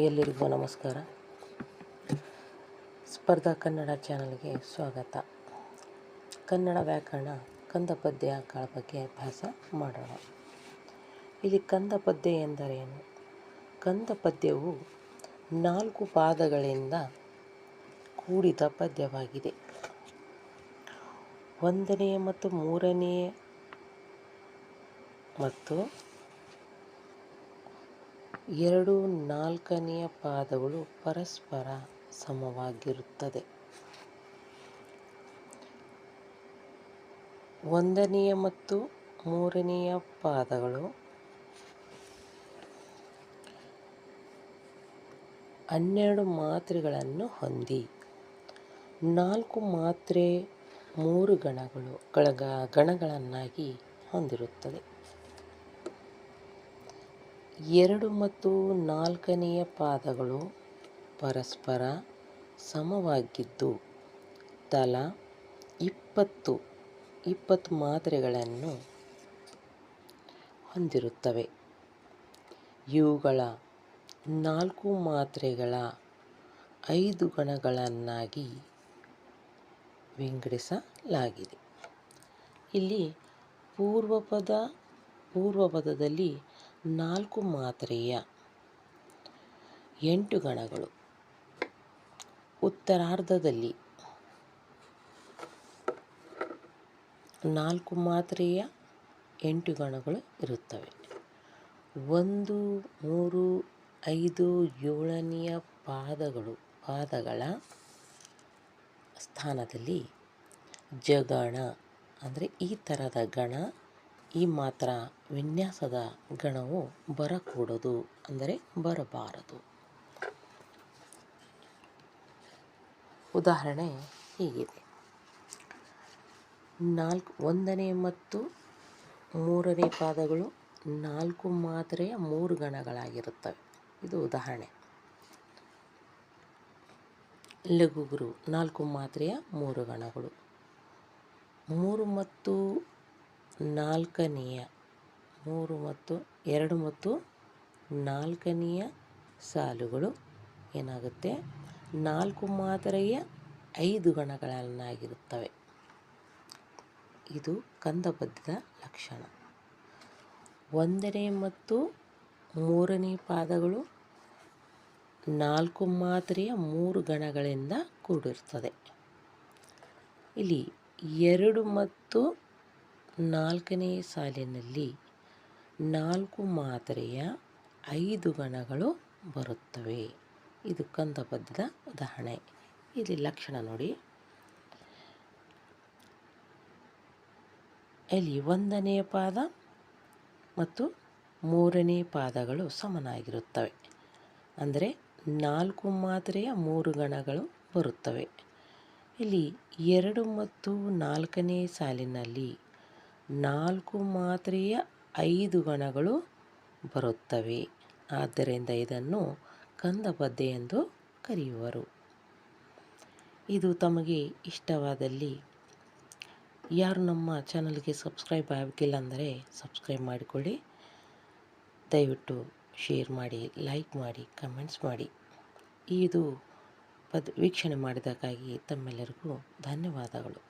ಎಲ್ಲರಿಗೂ ನಮಸ್ಕಾರ. ಸ್ಪರ್ಧಾ ಕನ್ನಡ ಚಾನಲ್ಗೆ ಸ್ವಾಗತ. ಕನ್ನಡ ವ್ಯಾಕರಣ ಕಂದ ಪದ್ಯ ಕಾಳ ಬಗ್ಗೆ ಅಭ್ಯಾಸ ಮಾಡೋಣ. ಇಲ್ಲಿ ಕಂದ ಪದ್ಯ ಎಂದರೇನು? ಕಂದ ಪದ್ಯವು ನಾಲ್ಕು ಪಾದಗಳಿಂದ ಕೂಡಿದ ಪದ್ಯವಾಗಿದೆ. ಒಂದನೆಯ ಮತ್ತು ಮೂರನೆಯ ಮತ್ತು ಎರಡು ನಾಲ್ಕನೆಯ ಪಾದಗಳು ಪರಸ್ಪರ ಸಮವಾಗಿರುತ್ತದೆ. ಒಂದನೆಯ ಮತ್ತು ಮೂರನೆಯ ಪಾದಗಳು ಹನ್ನೆರಡು ಮಾತ್ರೆಗಳನ್ನು ಹೊಂದಿ, ನಾಲ್ಕು ಮಾತ್ರೆ ಮೂರು ಗಣಗಳು ಗಣಗಳನ್ನಾಗಿ ಹೊಂದಿರುತ್ತದೆ. ಎರಡು ಮತ್ತು ನಾಲ್ಕನೆಯ ಪಾದಗಳು ಪರಸ್ಪರ ಸಮವಾಗಿದ್ದು, ತಲಾ ಇಪ್ಪತ್ತು ಇಪ್ಪತ್ತು ಮಾತ್ರೆಗಳನ್ನು ಹೊಂದಿರುತ್ತವೆ. ಇವುಗಳ ನಾಲ್ಕು ಮಾತ್ರೆಗಳ ಐದು ಗಣಗಳನ್ನಾಗಿ ವಿಂಗಡಿಸಲಾಗಿದೆ. ಇಲ್ಲಿ ಪೂರ್ವಪದ ಪೂರ್ವಪದದಲ್ಲಿ ನಾಲ್ಕು ಮಾತ್ರೆಯ ಎಂಟು ಗಣಗಳು. ಉತ್ತರಾರ್ಧದಲ್ಲಿ ನಾಲ್ಕು ಮಾತ್ರೆಯ ಎಂಟು ಗಣಗಳು ಇರುತ್ತವೆ. ಒಂದು, ಮೂರು, ಐದು, ಏಳನೆಯ ಪಾದಗಳು, ಪಾದಗಳ ಸ್ಥಾನದಲ್ಲಿ ಜಗಣ ಅಂದರೆ ಈ ಥರದ ಗಣ ಈ ಮಾತ್ರ ವಿನ್ಯಾಸದ ಗಣವು ಬರಕೂಡದು ಅಂದರೆ ಬರಬಾರದು. ಉದಾಹರಣೆ ಹೀಗಿದೆ. ನಾಲ್ಕು ಒಂದನೇ ಮತ್ತು ಮೂರನೇ ಪಾದಗಳು ನಾಲ್ಕು ಮಾತ್ರೆಯ ಮೂರು ಗಣಗಳಾಗಿರುತ್ತವೆ. ಇದು ಉದಾಹರಣೆ. ಲಘುಗುರು ನಾಲ್ಕು ಮಾತ್ರೆಯ ಮೂರು ಗಣಗಳು. ಮೂರು ಮತ್ತು ನಾಲ್ಕನೆಯ, ಮೂರು ಮತ್ತು ಎರಡು ಮತ್ತು ನಾಲ್ಕನೆಯ ಸಾಲುಗಳು ಏನಾಗುತ್ತೆ? ನಾಲ್ಕು ಮಾತ್ರೆಯ ಐದು ಗಣಗಳನ್ನಾಗಿರುತ್ತವೆ. ಇದು ಕಂದಬದ್ಧದ ಲಕ್ಷಣ. ಒಂದನೇ ಮತ್ತು ಮೂರನೇ ಪಾದಗಳು ನಾಲ್ಕು ಮಾತ್ರೆಯ ಮೂರು ಗಣಗಳಿಂದ ಕೂಡಿರ್ತದೆ ಇಲ್ಲಿ ಎರಡು ಮತ್ತು ನಾಲ್ಕನೇ ಸಾಲಿನಲ್ಲಿ ನಾಲ್ಕು ಮಾತ್ರೆಯ ಐದು ಗಣಗಳು ಬರುತ್ತವೆ. ಇದು ಕಂದಬದ್ಧದ ಉದಾಹರಣೆ. ಇಲ್ಲಿ ಲಕ್ಷಣ ನೋಡಿ. ಇಲ್ಲಿ ಒಂದನೆಯ ಪಾದ ಮತ್ತು ಮೂರನೇ ಪಾದಗಳು ಸಮನಾಗಿರುತ್ತವೆ. ಅಂದರೆ ನಾಲ್ಕು ಮಾತ್ರೆಯ ಮೂರು ಗಣಗಳು ಬರುತ್ತವೆ. ಇಲ್ಲಿ ಎರಡು ಮತ್ತು ನಾಲ್ಕನೇ ಸಾಲಿನಲ್ಲಿ ನಾಲ್ಕು ಮಾತ್ರೆಯ ಐದು ಗಣಗಳು ಬರುತ್ತವೆ. ಆದ್ದರಿಂದ ಇದನ್ನು ಕಂದಪದ್ದೆ ಎಂದು ಕರೆಯುವರು. ಇದು ತಮಗೆ ಇಷ್ಟವಾದಲ್ಲಿ ಯಾರು ನಮ್ಮ ಚಾನಲ್ಗೆ ಸಬ್ಸ್ಕ್ರೈಬ್ ಆಗಿಲ್ಲ ಅಂದರೆ ಸಬ್ಸ್ಕ್ರೈಬ್ ಮಾಡಿಕೊಳ್ಳಿ. ದಯವಿಟ್ಟು ಶೇರ್ ಮಾಡಿ, ಲೈಕ್ ಮಾಡಿ, ಕಮೆಂಟ್ಸ್ ಮಾಡಿ. ಇದು ಪದ್, ವೀಕ್ಷಣೆ ಮಾಡಿದಕ್ಕಾಗಿ ತಮ್ಮೆಲ್ಲರಿಗೂ ಧನ್ಯವಾದಗಳು.